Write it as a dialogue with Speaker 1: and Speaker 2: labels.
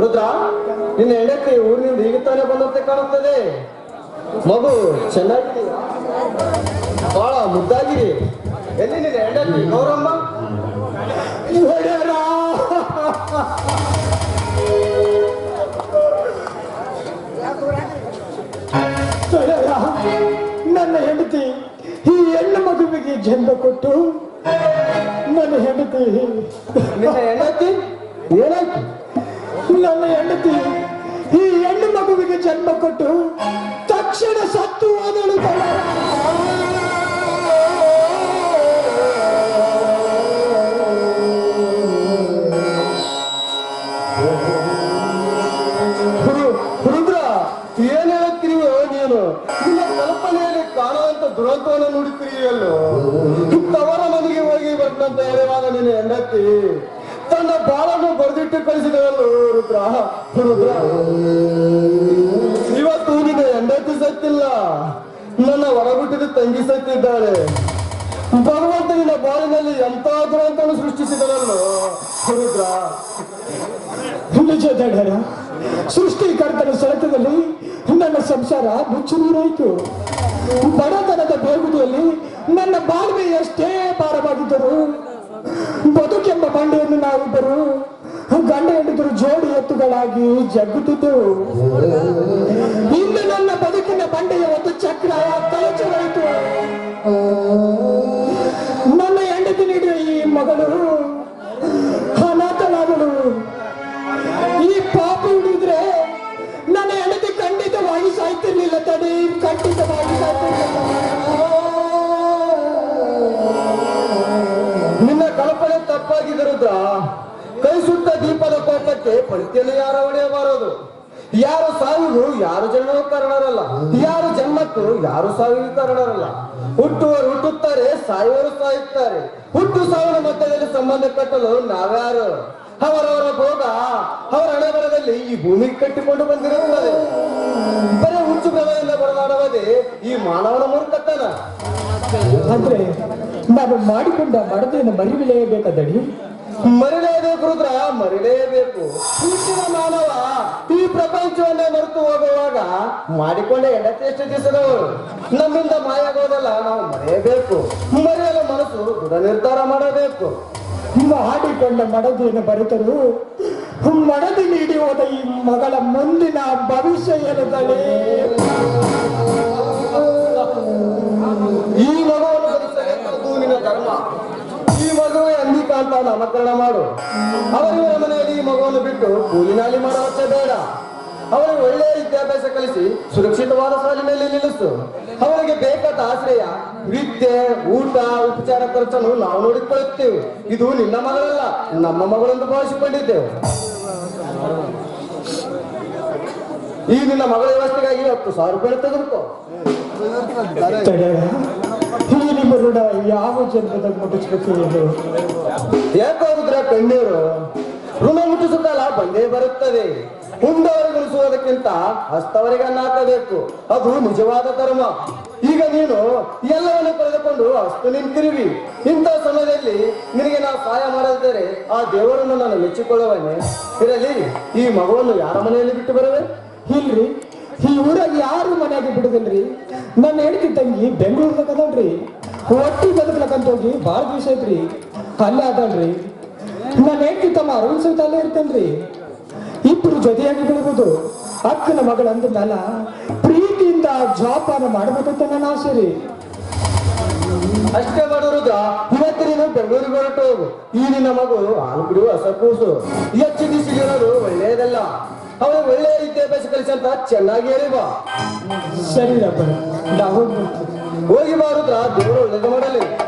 Speaker 1: ರುದ್ರ ನಿನ್ನ ಹೆಂಡತಿ ಊರಿನಿಂದ ಈಗ ತಾನೇ ಬಂದಂತೆ ಕಾಣುತ್ತದೆ. ಮಗು ಚೆನ್ನಾಗಿದೆ ಬಹಳ ಮುದ್ದಾಗಿದೆ. ಎಲ್ಲಿ ನಿನ್ನ ಹೆಂಡತಿ? ಗೌರಮ್ಮ?
Speaker 2: ನನ್ನ ಹೆಂಡತಿ ಈ ಹೆಣ್ಣು ಮಗುವಿಗೆ ಜನ್ಮ ಕೊಟ್ಟು ನನ್ನ ಹೆಂಡತಿ
Speaker 1: ನಿನ್ನ ಹೆಂಡತಿ?
Speaker 2: ಜನ್ಮ ಕೊಟ್ಟು ತಕ್ಷಣ ಸತ್ತು ಹೋದಳು
Speaker 1: ರುದ್ರ ಏನ್ ಹೇಳುತ್ತೀರಿಯೋ ನೀನು ನಿಮ್ಮ ಕಲ್ಪನೆಯಲ್ಲಿ ಕಾಣುವಂತ ದುರಂತವನ್ನು ನುಡಿತೀರಿಯಲ್ಲೋ ತವರ ಮನೆಗೆ ಹೋಗಿ ಬರ್ತಂತ ಹೇಳುವಾಗ ನಿನ್ನ ಹೆಂಡತಿ, ತನ್ನ ಬಾಳನ್ನು ಬರೆದಿಟ್ಟು ಕಳಿಸಿದವಲ್ಲೂ ರುದ್ರ? ರುದ್ರ? ಹೆಂಡತಿ ಸತ್ತಿಲ್ಲ ನನ್ನ ಹೊರಗುಟ್ಟಿದ ತಂಗಿ ಸತ್ತಿದ್ದಾಳೆ. ಭಗವಂತ ನಿನ್ನ ಬಾಳಿನಲ್ಲಿ ಎಂತ ದುರಂತವನ್ನು ಸೃಷ್ಟಿಸಿದವಲ್ಲೋ ರುದ್ರ
Speaker 2: ಸೃಷ್ಟಿಕರ್ತನ ಸೆಳೆತದಲ್ಲಿ ನನ್ನ ಸಂಸಾರ ಮುಚ್ಚು ಬಡತನದ ಬೇಗುದಿಯಲ್ಲಿ ನನ್ನ ಬಾಳ್ವೆ ಎಷ್ಟೇ ಭಾರವಾಗಿದ್ದರು, ಬದುಕೆಂಬ ಬಂಡೆಯನ್ನು ನಾವಿಬ್ಬರು ಗಂಡ ಹೆಂಡಿದ್ರು ಜೋಡಿ ಎತ್ತುಗಳಾಗಿ ಜಗ್ಗುತ್ತಿದ್ದೆವು. ಸಾಯ್ತಿರ್ಲಿಲ್ಲ
Speaker 1: ನಿನ್ನ ಕಲ್ಪನೆ ತಪ್ಪಾಗಿದ್ದ ಕೈ ಸುಟ್ಟ ದೀಪದ ಕೋಪಕ್ಕೆ ಯಾರ ಯಾರು ಬಾರದು ಯಾರು ಸಾವಿಗೂ ಯಾರು ಜನ್ಮಕ್ಕೂ ಕಾರಣರಲ್ಲ. ಯಾರು ಜನ್ಮಕ್ಕೂ ಯಾರು ಸಾವಿಗೂ ಕಾರಣರಲ್ಲ. ಹುಟ್ಟುವರು ಹುಟ್ಟುತ್ತಾರೆ ಸಾಯುವರು ಸಾಯುತ್ತಾರೆ. ಹುಟ್ಟು ಸಾವಿನ ಮಧ್ಯದಲ್ಲಿ ಸಂಬಂಧ ಕಟ್ಟಲು ನಾವ್ಯಾರು? ಅವರವರ ಭೋಗ, ಅವರ ಹಣೆಬರದಲ್ಲಿ ಈ ಭೂಮಿ ಕಟ್ಟಿಕೊಂಡು ಬಂದಿರುತ್ತದೆ. ಬರೀ ಬರಲಾಡವದೆ ಈ ಮಾನವನ ಮೂರ್ಖತನ.
Speaker 2: ಅಂದ್ರೆ ನಾನು ಮಾಡಿಕೊಂಡ ಮಡದೆಯನ್ನು ಮರಿವಿಳೆಯಬೇಕಾದಡಿ
Speaker 1: ಮರಿಲೇಬೇಕು ರುದ್ರ ಮರಿಲೇಬೇಕು ಹುಟ್ಟಿನ ಮಾನವ ಈ ಪ್ರಪಂಚವನ್ನೇ ಮರೆತು ಹೋಗುವಾಗ ಮಾಡಿಕೊಂಡ ಎಡತೆಷ್ಟು ದಿವಸದವರು ನಮ್ಮಿಂದ ಮಾಯಾಗೋದಲ್ಲ ನಾವು ಮರೆಯಬೇಕು. ಮರೆಯಲು ಮನಸ್ಸು ದೃಢ ನಿರ್ಧಾರ ಮಾಡಬೇಕು
Speaker 2: ಮಾಡಿಕೊಂಡ ಮಡದಿಯನ್ನು ಬರೆತರು ಮಡದಿ ನೀಡಿ ಹೋದ ಈ ಮಗಳ ಮುಂದಿನ ಭವಿಷ್ಯ ಏನದಳೆ?
Speaker 1: ಅಂತ ನಾಮಕರಣ ಮಾಡು. ಅವರಿವರ ಮನೆಯಲ್ಲಿ ಮಗುವನ್ನು ಬಿಟ್ಟು ಕೂಲಿನಾಲಿ ಮಾಡುವಂತೆ ಬೇಡ. ಅವರಿಗೆ ಒಳ್ಳೆಯ ವಿದ್ಯಾಭ್ಯಾಸ ಕಲಿಸಿ ಸುರಕ್ಷಿತವಾದ ಸಾಲಿನಲ್ಲಿ ನಿಲ್ಲಿಸು. ಅವರಿಗೆ ಬೇಕಾದ ಆಶ್ರಯ ವಿದ್ಯೆ ಊಟ, ಉಪಚಾರ ಖರ್ಚನ್ನು ನಾವು ನೋಡಿಕೊಳ್ಳುತ್ತೇವೆ. ಇದು ನಿನ್ನ ಮಗಳಲ್ಲ, ನಮ್ಮ ಮಗಳೆಂದು ಭಾವಿಸಿಕೊಂಡಿದ್ದೇವೆ. ಈ ನಿನ್ನ ಮಗಳ ವ್ಯವಸ್ಥೆಗಾಗಿ ಹತ್ತು ಸಾವಿರ ರೂಪಾಯಿ ತೆಗೆದುಕೋ.
Speaker 2: ಋಣ ಯಾವ ಜನಪದ
Speaker 1: ಯಾಕೆ ಕಣ್ಣೀರು? ಋಣ ಮುಟ್ಟಿಸುತ್ತಲ್ಲ, ಬಂದೇ ಬರುತ್ತದೆ. ಉಂಡವರಿಗೆ ಉಳಿಸುವುದಕ್ಕಿಂತ ಹಸ್ತವರಿಗೆ ಹಾಕಬೇಕು ಅದು ನಿಜವಾದ ಧರ್ಮ. ಈಗ ನೀನು ಎಲ್ಲವನ್ನು ಕಳೆದುಕೊಂಡು ಅಷ್ಟು ನಿಂತಿರುವಿ. ಇಂಥ ಸಮಯದಲ್ಲಿ ನಿನಗೆ ನಾವು ಸಹಾಯ ಮಾಡದಿದ್ದರೆ ಆ ದೇವರನ್ನು ನಾನು ಮೆಚ್ಚಿಕೊಳ್ಳುವನೆ ಇರಲಿ, ಈ ಮಗುವನ್ನು ಯಾರ ಮನೆಯಲ್ಲಿ ಬಿಟ್ಟು ಬರುವೆ?
Speaker 2: ಇಲ್ರಿ. ಈ ಊರಾಗ ಯಾರು ಮನೆಯಾಗಿ ಬಿಡುದಿಲ್ರಿ? ನನ್ನ ಹೆಂಡತಿ ತಂಗಿ ಬೆಂಗಳೂರ್ದಾಗ ಅದಲ್ರಿ ಒಟ್ಟಿ ಬದುಕ್ಲಕ್ಕಂತ ಹೋಗಿ ಭಾಳ ದಿವಸ ಐತ್ರಿ ಅಲ್ಲೇ ಅದಲ್ರಿ ನಾನು ಹೆಂಡತಿ ತಮ್ಮ ಅರುಣ್ ಸಹಿತ ಅಲ್ಲೇ ಇರ್ತೇನ್ರಿ. ಇಬ್ರು ಜೊತೆಯಾಗಿ ಬೆಳಿಬೋದು ಅಕ್ಕನ ಮಗಳು ಅಂದಲ್ಲ ಪ್ರೀತಿಯಿಂದ ಜೋಪಾನ ಮಾಡ್ಬೇಕಂತ ನನ್ನ ಆಸೆ ರೀ.
Speaker 1: ಅಷ್ಟೇ ಮಾಡೋರು ಇವತ್ತು ನೀನು ಬೆಂಗಳೂರಿಗೆ ಹೊರಟು ಹೋಗು. ಈ ನಿನ್ನ ಮಗು ಹಾಲು ಕುಡಿಯುವ ಹೊಸ ಕೂಸು. ಹೆಚ್ಚು ದಿವಸಿಗಿರೋದು ಒಳ್ಳೆಯದಲ್ಲ. ಒಳ್ಳೆ ಒಳ್ಳೆಯ ವಿದ್ಯಾಭ್ಯಾಸ ಕಲಿಸಂತ ಚೆನ್ನಾಗಿ ಹೇಳಿವ.
Speaker 2: ಸರಿ ರಬ್ಬ ನಾವು
Speaker 1: ಹೋಗಿ ಬಾರುದ್ರ ದೇವರು ಒಳ್ಳೇದು ಮಾಡಲಿ.